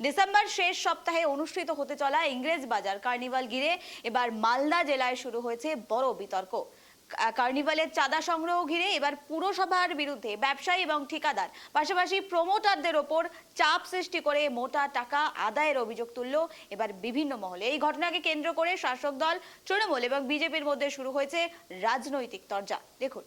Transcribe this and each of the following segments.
December শেষ সপ্তাহে অনুষ্ঠিত হতে চলা ইংরেজ বাজার কার্নিভাল ঘিরে এবার মালদা জেলায় শুরু হয়েছে বড় বিতর্ক। কার্নিভালের চাঁদা সংগ্রহ ঘিরে এবার পুরসভার বিরুদ্ধে ব্যবসায়ী এবং ঠিকাদার, পাশাপাশি প্রমোটারদের ওপর চাপ সৃষ্টি করে মোটা টাকা আদায়ের অভিযোগ তুলল এবার বিভিন্ন মহলে। এই ঘটনাকে কেন্দ্র করে শাসক দল, তৃণমূল এবং বিজেপির মধ্যে শুরু হয়েছে রাজনৈতিক তরজা। দেখুন।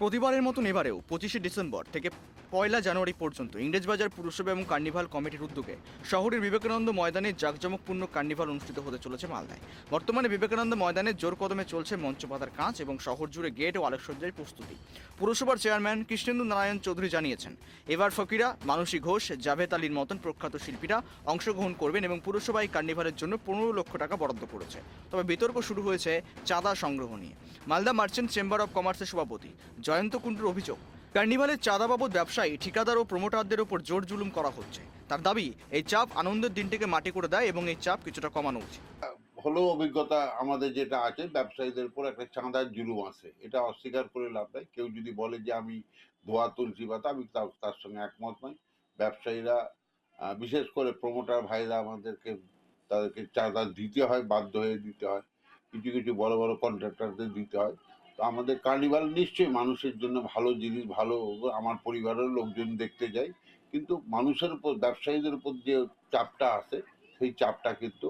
প্রতিবারের মতন এবারেও পঁচিশে ডিসেম্বর থেকে পয়লা জানুয়ারি পর্যন্ত ইংরেজবাজার পুরসভা এবং কার্নিভাল কমিটির উদ্যোগে শহরের বিবেকানন্দ ময়দানে জাঁকজমকপূর্ণ কার্নিভাল অনুষ্ঠিত হতে চলেছে মালদায়। বর্তমানে বিবেকানন্দ ময়দানে জোর কদমে চলছে মঞ্চ পাতার কাজ এবং শহর জুড়ে গেট ও আলোকসজ্জার প্রস্তুতি। পুরসভার চেয়ারম্যান কৃষ্ণেন্দু নারায়ণ চৌধুরী জানিয়েছেন, এবার ফকিরা, মানসী ঘোষ, জাভেদ আলীর মতন প্রখ্যাত শিল্পীরা অংশগ্রহণ করবেন এবং পুরসভা এই কার্নিভালের জন্য পনেরো লক্ষ টাকা বরাদ্দ করেছে। তবে বিতর্ক শুরু হয়েছে চাঁদা সংগ্রহ নিয়ে। মালদা মার্চেন্ট চেম্বার অব কমার্সের সভাপতি জয়ন্ত কুণ্ডুর অভিযোগ কার্নিভালের চাঁদা বাবদ ব্যবসায়ী, ঠিকাদার ও প্রমোটারদের ওপর জোর জুলুম করা হচ্ছে। তার দাবি, এই চাপ আনন্দের দিনটিকে মাটি করে দেয় এবং এই চাপ কিছুটা কমানো উচিত। হলেও অভিজ্ঞতা আমাদের যেটা আছে, ব্যবসায়ীদের উপর একটা চাঁদার জুলুম আছে। এটা অস্বীকার করে লাভ নাই। কেউ যদি বলে যে আমি ধোয়া তুলসী পাতা আমি তার সঙ্গে একমত নই। ব্যবসায়ীরা বিশেষ করে প্রমোটার ভাইরা আমাদেরকে, তাদেরকে চাঁদা দিতে হয়, বাধ্য হয়ে দিতে হয়। কিছু কিছু বড় বড় কন্ট্রাক্টরদের দিতে হয়। তো আমাদের কার্নিভাল নিশ্চয়ই মানুষের জন্য ভালো জিনিস, ভালো আমার পরিবারের লোকজন দেখতে যায়। কিন্তু মানুষের উপর, ব্যবসায়ীদের উপর যে চাপটা আছে, সেই চাপটা কিন্তু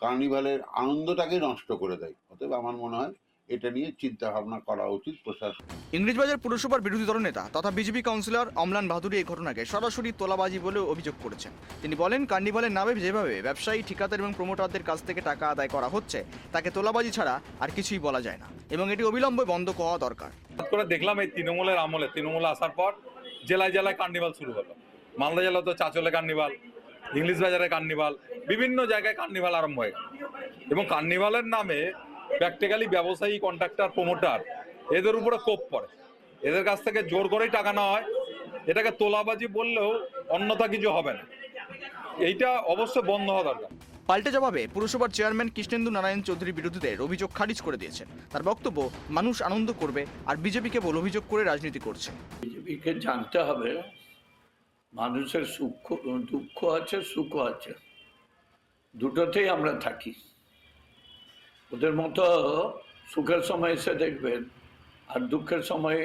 কার্নিভালের আনন্দটাকে নষ্ট করে দেয়। অতএব আমার মনে হয় এটা নিয়ে চিন্তা ভাবনা করা উচিত প্রশাসন। ইংরেজবাজার পুরসভার বিরোধী দলনেতা তথা বিজেপি কাউন্সিলর অমলান বাহাদুরি এই ঘটনাকে সরাসরি তোলাবাজি বলে অভিযোগ করেছেন। তিনি বলেন কার্নিভালের নামে যেভাবে ব্যবসায়ী ঠিকাদার এবং প্রমোটারদের কাছ থেকে টাকা আদায় করা হচ্ছে তাকে তোলাবাজি ছাড়া আর কিছুই বলা যায় না এবং এটি অবিলম্বে বন্ধ হওয়া দরকার। হঠাৎ করে দেখলাম এই তৃণমূলের আমলে তৃণমূল আসার পর জেলায় জেলায় কার্নিভাল শুরু হলো। মালদা জেলা তো চাচলে কার্নিভাল ইংলিশ বাজারে কার্নিভাল বিভিন্ন জায়গায় কার্নিভাল আরম্ভ হয়ে গেল। এবং কার্নিভালের নামে প্র্যাকটিক্যালি ব্যবসায়ী কন্ট্রাক্টর প্রমোটার এদের উপরে কোপ পড়ে। এদের কাছ থেকে জোর করেই টাকা নেওয়া হয়। এটাকে তোলাবাজি বললেও অন্যথা কিছু হবে না। এইটা অবশ্যই বন্ধ হওয়া দরকার। পাল্টে জবাবে পুরসভার চেয়ারম্যান কৃষ্ণেন্দু নারায়ণ চৌধুরী বিরোধীদের অভিযোগ খারিজ করে দিয়েছেন। তার বক্তব্য মানুষ আনন্দ করবে আর বিজেপি কেবল অভিযোগ করে রাজনীতি করছে। বিজেপিকে জানতে হবে মানুষের সুখ দুঃখ আছে সুখ আছে। দুটোতেই আমরা থাকি। ওদের মতো সুখের সময় এসে দেখবেন আর দুঃখের সময়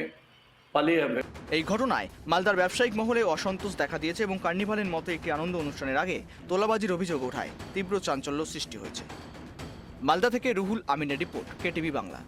পালিয়ে যাবে। এই ঘটনায় মালদার ব্যবসায়িক মহলে অসন্তোষ দেখা দিয়েছে এবং কার্নিভালের মতো একটি আনন্দ অনুষ্ঠানের আগে তোলাবাজির অভিযোগ ওঠায়। তীব্র চাঞ্চল্য সৃষ্টি হয়েছে। মালদা থেকে রুহুল আমিনের রিপোর্ট, কেটিভি বাংলা।